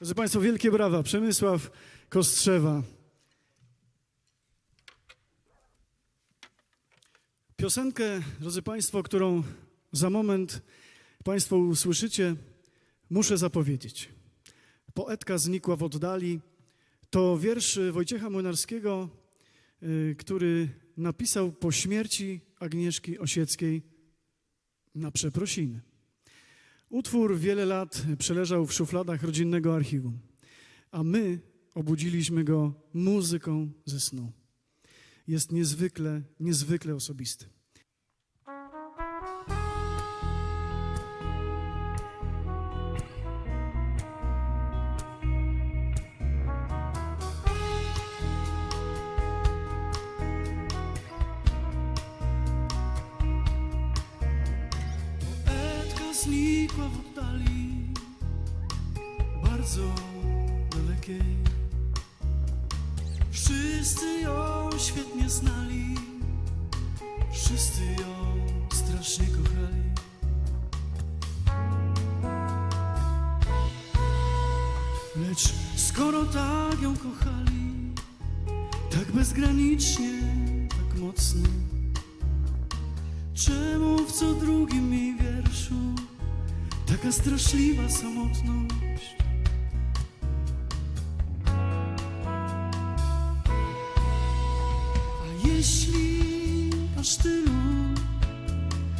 Drodzy Państwo, wielkie brawa. Przemysław Kostrzewa. Piosenkę, drodzy Państwo, którą za moment Państwo usłyszycie, muszę zapowiedzieć. Poetka znikła w oddali. To wiersz Wojciecha Młynarskiego, y, który napisał po śmierci Agnieszki Osieckiej na przeprosiny. Utwór wiele lat przeleżał w szufladach rodzinnego archiwum, a my obudziliśmy go muzyką ze snu. Jest niezwykle, niezwykle osobisty. Znikła w oddali, bardzo dalekiej. Wszyscy ją świetnie znali, wszyscy ją strasznie kochali. Lecz skoro tak ją kochali, tak bezgranicznie, tak mocno, czemu w co drugim jej wierszu taka straszliwa samotność? A jeśli aż tylu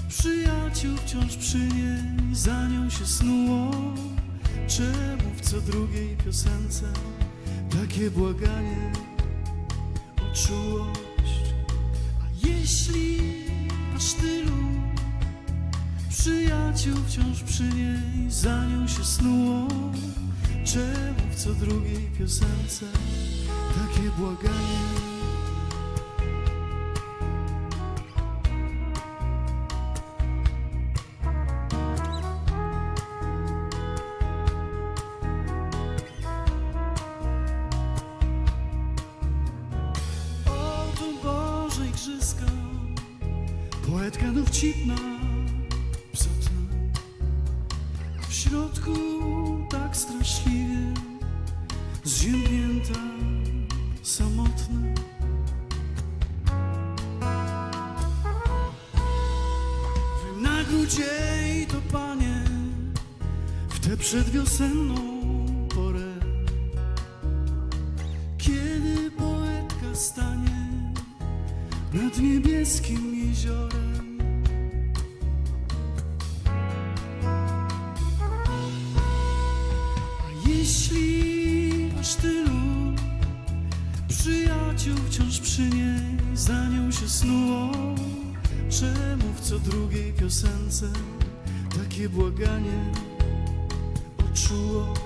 przyjaciół wciąż przy niej za nią się snuło, czemu w co drugiej piosence takie błaganie o czułość? A jeśli aż tylu przyjaciół wciąż przy niej za nią się snuło, czemu w co drugiej piosence takie błaganie? Boże igrzyska, poetka dowcipna, środku tak straszliwie zziębnięta, samotna. Jej to, Panie, w tę przedwiosenną porę. Kiedy poetka stanie nad niebieskim jeziorem, czemu w co drugiej piosence? Takie błaganie o czułość?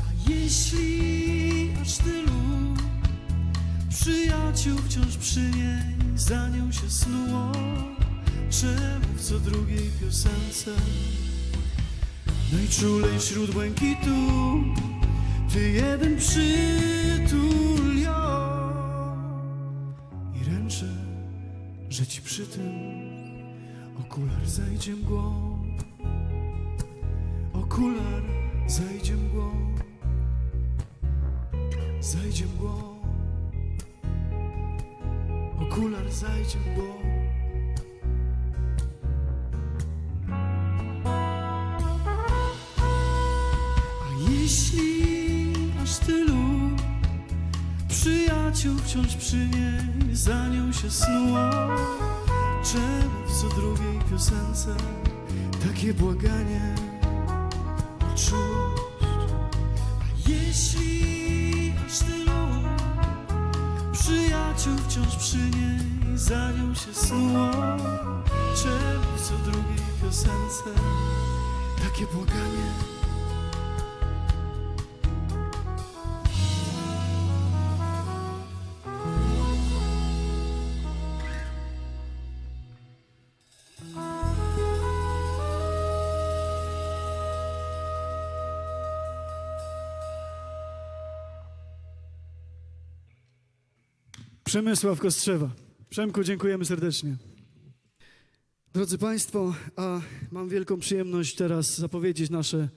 A jeśli aż tylu przyjaciół wciąż przy niej za nią się snuło, czemu w co drugiej piosence? Najczulej wśród błękitu ty jeden przytul ją i ręczę, że ci przy tym okular zajdzie mgłą, okular zajdzie mgłą zajdzie mgłą. Okular zajdzie mgłą. A jeśli przyjaciół wciąż przy niej za nią się snuło, czemu w co drugiej piosence takie błaganie o czułość? A jeśli aż tylu przyjaciół wciąż przy niej za nią się snuło, czemu w co drugiej piosence takie błaganie? Przemysław Kostrzewa. Przemku, dziękujemy serdecznie. Drodzy Państwo, a mam wielką przyjemność teraz zapowiedzieć nasze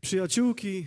przyjaciółki,